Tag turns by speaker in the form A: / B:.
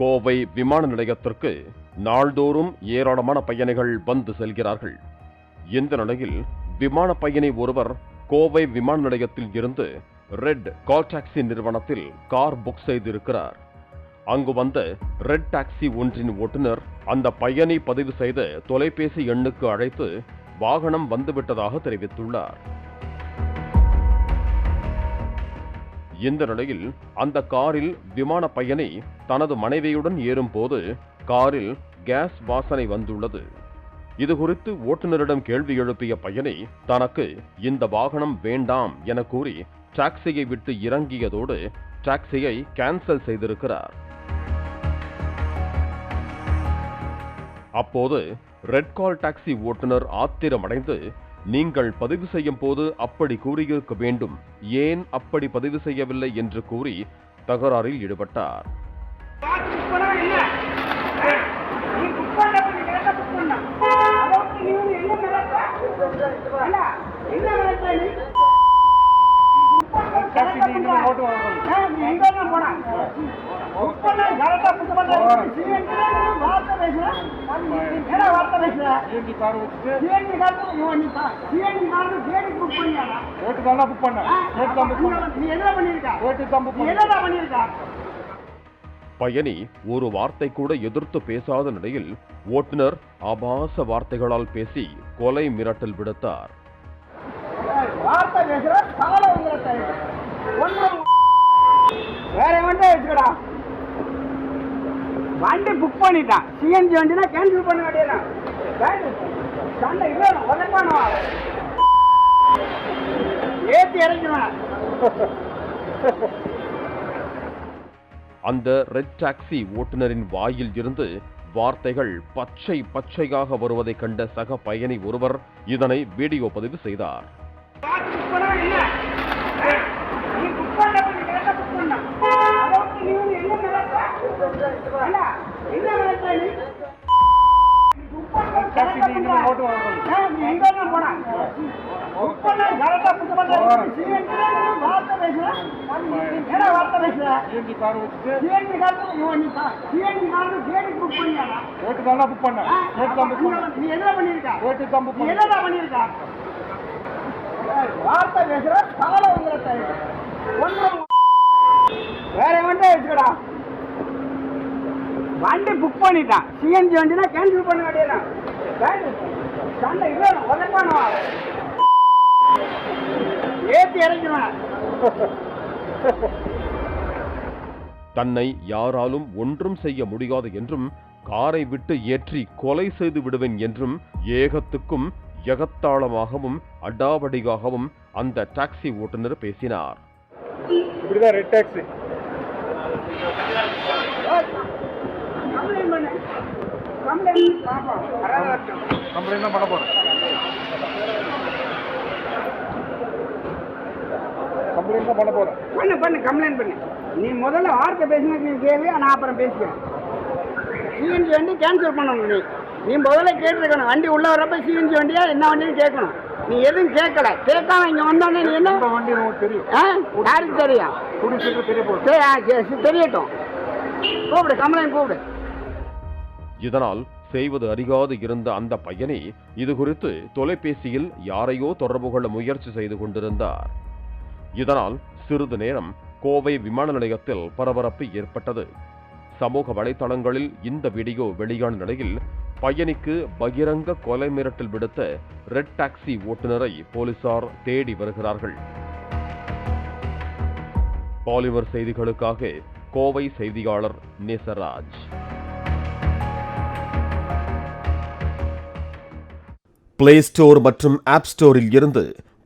A: கோவை விமான நிலையத்திற்கு நாள்தோறும் ஏராளமான பயணிகள் வந்து செல்கிறார்கள். இந்த நிலையில் விமான பயணி ஒருவர் கோவை விமான நிலையத்தில் இருந்து ரெட் கால் டாக்ஸி நிறுவனத்தில் கார் புக் செய்திருக்கிறார். அங்கு வந்த ரெட் டாக்ஸி ஒன்றின் ஓட்டுநர் அந்த பயணி பதிவு செய்த தொலைபேசி எண்ணுக்கு அழைத்து வாகனம் வந்துவிட்டதாக தெரிவித்துள்ளார். இந்த நிலையில் அந்த காரில் விமான பயணி தனது மனைவியுடன் ஏறும்போது காரில் கேஸ் வாசனை வந்துள்ளது. இது குறித்து ஓட்டுநரிடம் கேள்வி எழுப்பிய பயணி தனக்கு இந்த வாகனம் வேண்டாம் என கூறி டாக்ஸியை விட்டு இறங்கியதோடு டாக்ஸியை கேன்சல் செய்திருக்கிறார். அப்போது ரெட் கால் டாக்ஸி ஓட்டுநர் ஆத்திரமடைந்து நீங்கள் பதிவு செய்யும் போது அப்படி கூறியிருக்க வேண்டும். ஏன் அப்படி பதிவு செய்யவில்லை என்று கூறி தகராறில் ஈடுபட்டார்.
B: போனா புக் பண்ண கரெக்டா புக் பண்ண சிஎன்டி வார்த்தை பேசுற என்ன வார்த்தை பேசுற
C: ஏடி கார் வச்சுட்டு
B: சிஎன்டி கார்டு நீ சிஎன்டி கார்டு கேடி புக் பண்ணியாடா
C: ஓட்டு தானே புக் பண்ணேன் ஓட்டு தான் புக் பண்ணேன்
B: நீ என்ன பண்ணிருக்க
C: ஓட்டு தான் புக்
B: நீ
C: பண்ணேன்
B: என்னடா பண்ணிருக்க
A: பயணி ஒரு வார்த்தை கூட எதிர்த்து பேசாத நிலையில் ஓட்டுநர் ஆபாச வார்த்தைகளால் பேசி கொலை மிரட்டல் விடுத்தார்.
B: வேற வச்சுக்கடா. வண்டி புக் பண்ணிட்டான். சிஎன்ஜி வண்டினா கேன்சல் பண்ண வேண்டியதான் சண்டை இல்லை
A: அந்த ரெட் டாக்ஸி ஓட்டுநரின் வாயில் இருந்து வார்த்தைகள் பச்சை பச்சையாக வருவதைக் கண்ட சக பயணி ஒருவர் இதனை வீடியோ பதிவு செய்தார்
B: புக் பண்ணா என்ன நீ புக் பண்ணப்ப நீ கரெக்டா புக் பண்ண அதோட நீ வந்து என்ன நடத்த அல்ல என்ன நடத்த நீ புக் பண்ண
C: டாக்ஸி நீங்க ஓட்டு வாங்கணும்.
B: நீ எங்க தான் போனா புக் பண்ண கரெக்டா புக் பண்ண சிஎன்டி வார்த்தை பேசுற என்ன வார்த்தை பேசுற
C: ஏடி கார் வச்சுட்டு
B: சிஎன்டி கார்டு நீ சிஎன்டி கார்டு கேடி புக் பண்ணியாடா
C: ஓட்டு தானே புக் பண்ணேன் ஓட்டு தான் புக் பண்ணேன்
B: நீ என்ன பண்ணிருக்க
C: ஓட்டு தான் புக்
B: நீ
C: பண்ணேன்
B: பண்ணிருக்க வார்த்தை பேசுற கால உங்களை ஒண்ணு வேற வண்டி வச்சுக்கடா வண்டி புக் பண்ணிட்டான் சிஎன்ஜி வண்டினா கேன்சல் பண்ண வேண்டியதான் சண்டை இல்லை உதப்பானவா ஏத்தி இறங்கிடுவேன்.
A: தன்னை யாராலும் ஒன்றும் செய்ய முடியாது என்றும் காரை விட்டு ஏற்றி கொலை செய்து விடுவேன் என்றும் ஏகத்துக்கும் எகத்தாளமாகவும் அடாவடியாகவும் அந்த டாக்ஸி ஓட்டுநர் பேசினார்.
C: இப்படிதான் ரெட் டாக்ஸி.
B: கம்ப்ளைண்ட் பண்ண
C: போறேன். கம்ப்ளைண்ட் தான் பண்ண போறேன்
B: பண்ணு பண்ணு கம்ப்ளைண்ட் பண்ணு. நீ முதல்ல வார்த்தை பேசினது நீ கேள்வி நான் அப்புறம் பேசிக்கிறேன். சிஎன்ஜி வண்டி கேன்சல் பண்ணணும் நீ. நீ முதல்ல கேட்டிருக்கணும். வண்டி உள்ள வரப்ப சிஎன்ஜி வண்டியா என்ன வண்டின்னு கேட்கணும். நீ எதுவும் கேட்கல. கேட்காம இங்க வந்தோடனே நீ என்ன?
C: வண்டி தெரியும்.
B: யாருக்கு தெரியும்?
C: தெரிய போகுது
B: சரி, தெரியட்டும். கூப்பிடு கம்ப்ளைண்ட் கூப்பிடு.
A: இதனால் செய்வது அறியாது இருந்த அந்த பயணி இது குறித்து தொலைபேசியில் யாரையோ தொடர்பு கொள்ள முயற்சி செய்து கொண்டிருந்தார். இதனால் சிறிது நேரம் கோவை விமான நிலையத்தில் பரபரப்பு ஏற்பட்டது. சமூக வலைதளங்களில் இந்த வீடியோ வெளியான நிலையில் பயணிக்கு பகிரங்க கொலை மிரட்டல் விடுத்த ரெட் டாக்ஸி ஓட்டுநரை போலீசார் தேடி வருகிறார்கள். பாலிமர் செய்திகளுக்காக கோவை செய்தியாளர் நேசராஜ்.
D: பிளே ஸ்டோர் மற்றும் ஆப் ஸ்டோரில் இருந்து